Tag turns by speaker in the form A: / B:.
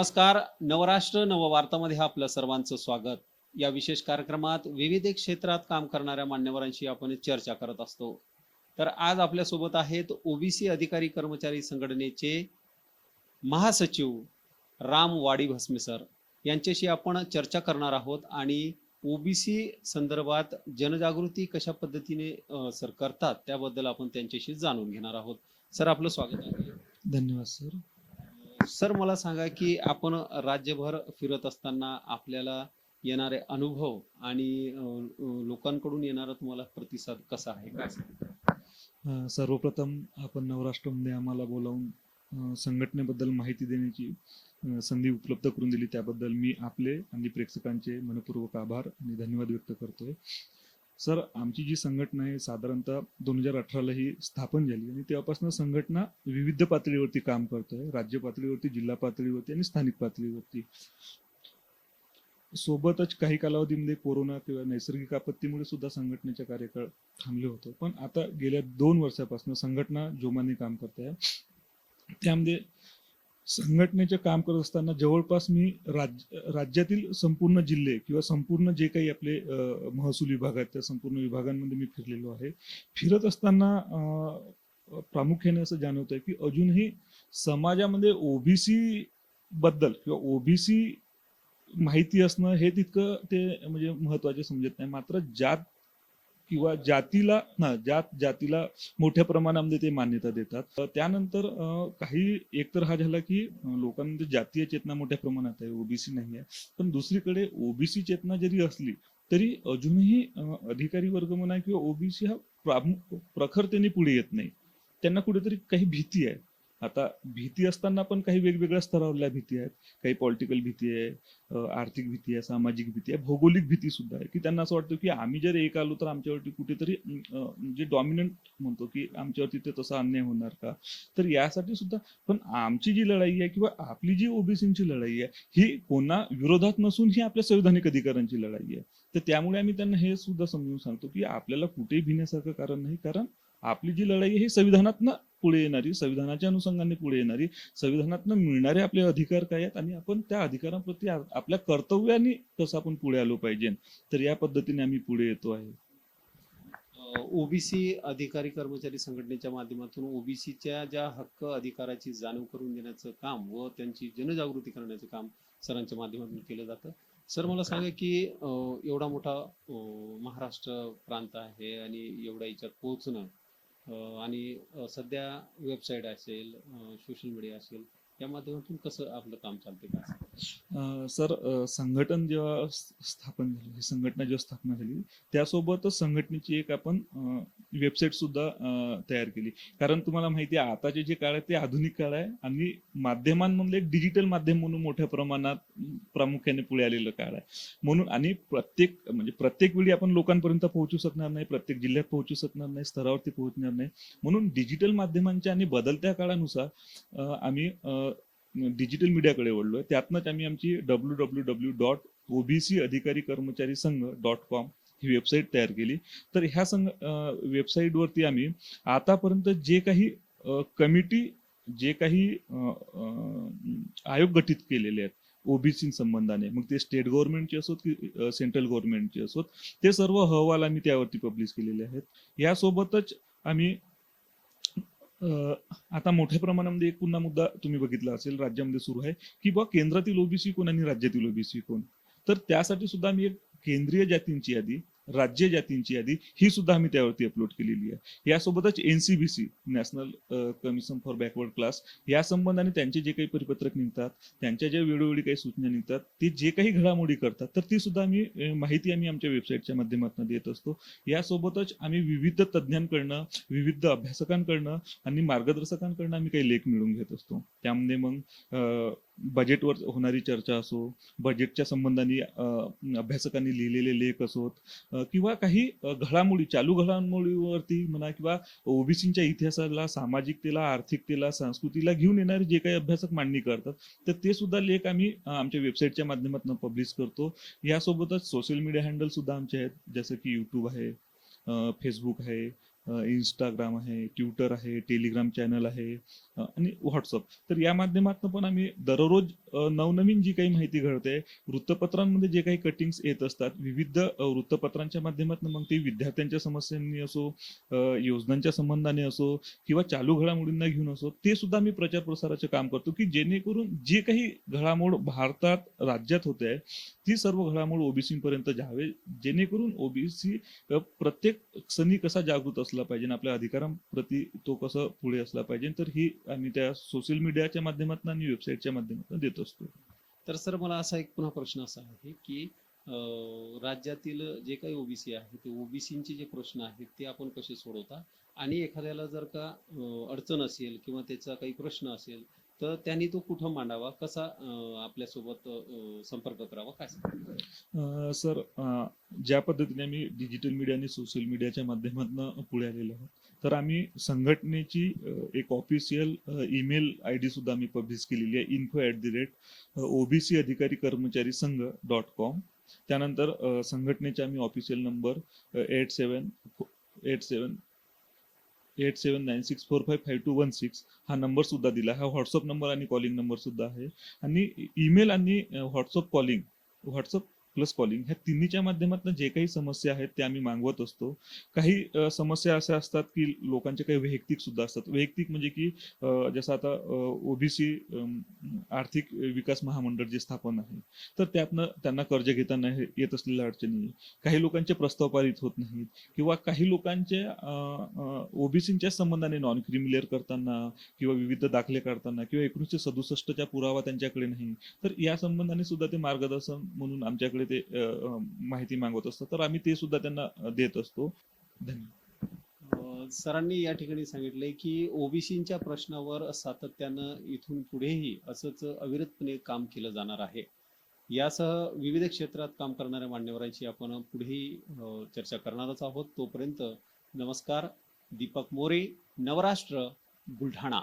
A: नमस्कार. नवराष्ट्र नववार्तामध्ये आपलं सर्वांचं स्वागत. या विशेष कार्यक्रमात विविध क्षेत्रात काम करणाऱ्या मान्यवरांशी आपण चर्चा करत असतो. तर आज आपल्यासोबत आहेत ओबीसी अधिकारी कर्मचारी संघटनेचे महासचिव राम वाडी भस्मे सर. यांच्याशी आपण चर्चा करणार आहोत आणि ओबीसी संदर्भात जनजागृती कशा पद्धतीने सर करतात त्याबद्दल आपण त्यांच्याशी जाणून घेणार आहोत. सर आपलं स्वागत आहे.
B: धन्यवाद सर.
A: सर मला सांगा की आपण राज्यभर फिरत असताना आपल्याला येणारे अनुभव आणि लोकांकडून येणारा तुम्हाला प्रतिसाद कसा आहे? काय
B: सर्वप्रथम आपण नवराष्ट्रमध्ये आम्हाला बोलावून संघटनेबद्दल माहिती देण्याची संधी उपलब्ध करून दिली. त्याबद्दल मी आपले आणि प्रेक्षकांचे मनपूर्वक आभार आणि धन्यवाद व्यक्त करतोय. सर आमची जी संघटना आहे साधारणतः दोन हजार अठराला ही स्थापन झाली आणि तेव्हापासून संघटना विविध पातळीवरती काम करतोय. राज्य पातळीवरती जिल्हा पातळीवरती आणि स्थानिक पातळीवरती. सोबतच काही कालावधीमध्ये कोरोना किंवा नैसर्गिक आपत्तीमुळे सुद्धा संघटनेचे कार्यकाळ थांबले होते. पण आता गेल्या दोन वर्षापासून संघटना जोमाने काम करत आहे. त्यामध्ये संघटनेचे काम करत असताना जवळपास मी राज्य राज्यातील संपूर्ण जिल्हे किंवा संपूर्ण जे काही आपले महसूल विभाग आहेत त्या संपूर्ण विभागांमध्ये मी फिरलेलो आहे. फिरत असताना प्रामुख्याने असं जाणवत आहे की अजूनही समाजामध्ये ओबीसी बद्दल किंवा ओबीसी माहिती असणं हे तितकं ते म्हणजे महत्त्वाचे समजत नाही. मात्र जात किंवा जातीला ना जात जातीला मोठ्या प्रमाणामध्ये ते मान्यता देतात. त्यानंतर काही एकतर हा झाला की लोकांमध्ये जातीय चेतना मोठ्या प्रमाणात आहे ओबीसी नाही आहे. पण दुसरीकडे ओबीसी चेतना जरी असली तरी अजूनही अधिकारी वर्ग म्हणा किंवा ओबीसी हा प्रामुख प्रखरतेने पुढे येत नाही. त्यांना कुठेतरी काही भीती आहे. आता भीती असताना पण काही वेगवेगळ्या स्तरावरल्या भीती आहेत. काही पॉलिटिकल भीती आहे आर्थिक भीती आहे सामाजिक भीती आहे भौगोलिक भीती सुद्धा आहे की त्यांना असं वाटतं की आम्ही जर एक आलो तर आमच्यावरती कुठेतरी म्हणजे जे डॉमिनंट म्हणतो की आमच्यावरती ते तसा अन्याय होणार का? तर यासाठी सुद्धा पण आमची जी लढाई आहे किंवा आपली जी ओबीसीची लढाई आहे ही कोणा विरोधात नसून ही आपल्या संविधानिक अधिकारांची लढाई आहे. तर त्यामुळे आम्ही त्यांना हे सुद्धा समजून सांगतो की आपल्याला कुठेही भिण्यासारखं कारण नाही कारण आपली जी लढाई आहे ही संविधानातनं पुढे येणारी संविधानाच्या अनुषंगाने पुढे येणारी संविधानातनं मिळणारे आपले अधिकार काय आहेत आणि आपण त्या अधिकारांप्रती आपल्या कर्तव्याने कसं आपण पुढे आलो पाहिजे? तर या पद्धतीने आम्ही पुढे येतो आहे.
A: ओबीसी अधिकारी कर्मचारी संघटनेच्या माध्यमातून ओबीसीच्या ज्या हक्क अधिकाराची जाणीव करून देण्याचं काम व त्यांची जनजागृती करण्याचं काम सरांच्या माध्यमातून केलं जातं. सर मला सांगा की एवढा मोठा महाराष्ट्र प्रांत आहे आणि एवढ्या याच्यात पोहोचणं आणि सध्या वेबसाईट असेल सोशल मीडिया असेल त्या माध्यमातून कसं आपलं काम चालते काय
B: सर संघटन जेव्हा स्थापन झालं ही संघटना जेव्हा स्थापना झाली त्यासोबतच संघटनेची एक आपण वेबसाईट सुद्धा तयार केली. कारण तुम्हाला माहिती आहे आताचे जे काळ आहे ते आधुनिक काळ आहे आणि माध्यमांमधले एक डिजिटल माध्यम म्हणून मोठ्या प्रमाणात प्रामुख्याने पुढे आलेलं काळ आहे. म्हणून आणि प्रत्येक म्हणजे प्रत्येक वेळी आपण लोकांपर्यंत पोहोचू शकणार नाही प्रत्येक जिल्ह्यात पोहोचू शकणार नाही स्तरावरती पोहोचणार नाही. म्हणून डिजिटल माध्यमांच्या आणि बदलत्या काळानुसार आम्ही डिजिटल मीडियाकडे वळलोय. त्यातनंच आम्ही आमची W W W dot OBC अधिकारी कर्मचारी संघ डॉट कॉम ही वेबसाईट तयार केली. तर ह्या संघ वेबसाईटवरती आम्ही आतापर्यंत जे काही कमिटी जे काही आयोग गठीत केलेले आहेत ओबीसी संबंधाने मग ते स्टेट गव्हर्नमेंटचे असोत की सेंट्रल गव्हर्नमेंटचे असोत ते सर्व अहवाल आम्ही त्यावरती पब्लिश केलेले आहेत. यासोबतच आम्ही आता मोठ्या प्रमाणामध्ये एक पुन्हा मुद्दा तुम्ही बघितला असेल राज्यामध्ये सुरू आहे. की बा केंद्रातील ओबीसी कोण आणि राज्यातील ओबीसी कोण? तर त्यासाठी सुद्धा मी एक केंद्रीय जातींची यादी राज्य जातींची यादी ही सुद्धा आम्ही त्यावरती अपलोड केलेली आहे. यासोबतच NCBC national commission for backward class या संबंधाने त्यांचे जे काही परिपत्रक निघतात त्यांच्या ज्या वेळोवेळी काही सूचना निघतात ते जे काही घडामोडी करतात तर ती सुद्धा आम्ही माहिती आम्ही आमच्या वेबसाईटच्या माध्यमातून देत असतो. यासोबतच आम्ही विविध तज्ज्ञांकडनं विविध अभ्यासकांकडनं आणि मार्गदर्शकांकडनं आम्ही काही लेख मिळवून घेत असतो. त्यामध्ये मग बजेटवर होणारी चर्चा असो बजेटच्या संबंधाने अभ्यासकांनी लिहिलेले लेख असोत किंवा काही घडामोडी चालू घडामोडीवरती म्हणा किंवा ओबीसीच्या इतिहासाला सामाजिकतेला आर्थिकतेला संस्कृतीला घेऊन येणारे जे काही अभ्यासक मांडणी करतात तर ते सुद्धा लेख आम्ही आमच्या वेबसाईटच्या माध्यमातून पब्लिश करतो. यासोबतच सोशल मीडिया हँडल सुद्धा आमचे आहेत जसं की यूट्यूब आहे फेसबुक आहे इंस्टाग्राम आहे ट्विटर आहे टेलिग्राम चॅनल आहे आणि व्हॉट्सअप तर या माध्यमातून पण आम्ही दररोज नवनवीन जी काही माहिती घडते वृत्तपत्रांमध्ये जे काही कटिंग्स येत असतात विविध वृत्तपत्रांच्या माध्यमातून मग ते विद्यार्थ्यांच्या समस्यांनी असो योजनांच्या संबंधाने असो किंवा चालू घडामोडींना घेऊन असो ते सुद्धा आम्ही प्रचार प्रसाराचे काम करतो की जेणेकरून जे काही घडामोड भारतात राज्यात होते आहे ती सर्व घडामोड ओबीसीपर्यंत जावे. जेणेकरून ओबीसी प्रत्येक सणी कसा जागृत असला पाहिजे आपल्या अधिकारांप्रती तो कसं पुढे असला पाहिजे तर ही आम्ही त्या सोशल मीडियाच्या माध्यमातून आणि वेबसाईटच्या माध्यमातून देत असतो.
A: तर सर मला असा एक पुन्हा प्रश्न असा आहे की राज्यातील जे काही ओबीसी आहे ते ओबीसीचे जे प्रश्न आहेत ते आपण कसे सोडवता? आणि एखाद्याला जर का अडचण असेल किंवा त्याचा काही प्रश्न असेल तर त्यांनी तो कुठं मांडावा? कसा आपल्यासोबत संपर्क करावा? काय
B: सर ज्या पद्धतीने आम्ही डिजिटल मीडिया आणि सोशल मीडियाच्या माध्यमातून पुढे आलेलो आहोत तर आम्ही संघटनेची एक ऑफिशियल ईमेल आय डी सुद्धा आम्ही पब्लिश केलेली आहे info at the rate OBC अधिकारी कर्मचारी संघ डॉट कॉम त्यानंतर संघटनेचे आम्ही official number eight seven eight seven eight seven nine six four five five two one six हा नंबर सुद्धा दिला हा व्हॉट्सअप नंबर आणि कॉलिंग नंबर सुद्धा आहे. आणि ईमेल आणि WhatsApp calling WhatsApp plus calling ह्या तिन्हीच्या माध्यमातून जे काही समस्या आहेत त्या आम्ही मागवत असतो. काही समस्या अशा असतात की लोकांचे काही वैयक्तिक सुद्धा असतात. वैयक्तिक म्हणजे की जसं आता ओबीसी आर्थिक विकास महामंडळ जे स्थापन आहे तर त्यातनं त्यांना कर्ज घेताना येत असलेल्या अडचणी काही लोकांचे प्रस्ताव पारित होत नाहीत किंवा काही लोकांचे ओबीसीच्या संबंधाने नॉन क्रिमिलेअर करताना किंवा विविध दाखले काढताना किंवा एकोणीसशे सदुसष्टच्या पुरावा त्यांच्याकडे नाही तर या संबंधाने सुद्धा ते मार्गदर्शन म्हणून आमच्याकडे ते माहिती मागवत असतात तर आम्ही ते सुद्धा त्यांना देत असतो. धन्यवाद.
A: सरांनी या ठिकाणी सांगितले की ओबीसीच्या प्रश्नावर सातत्यानं इथून पुढेही असंच अविरतपणे काम केलं जाणार आहे. यासह विविध क्षेत्रात काम करणाऱ्या मान्यवरांची आपण पुढेही चर्चा करणारच आहोत. तोपर्यंत नमस्कार. दीपक मोरे नवराष्ट्र बुलढाणा.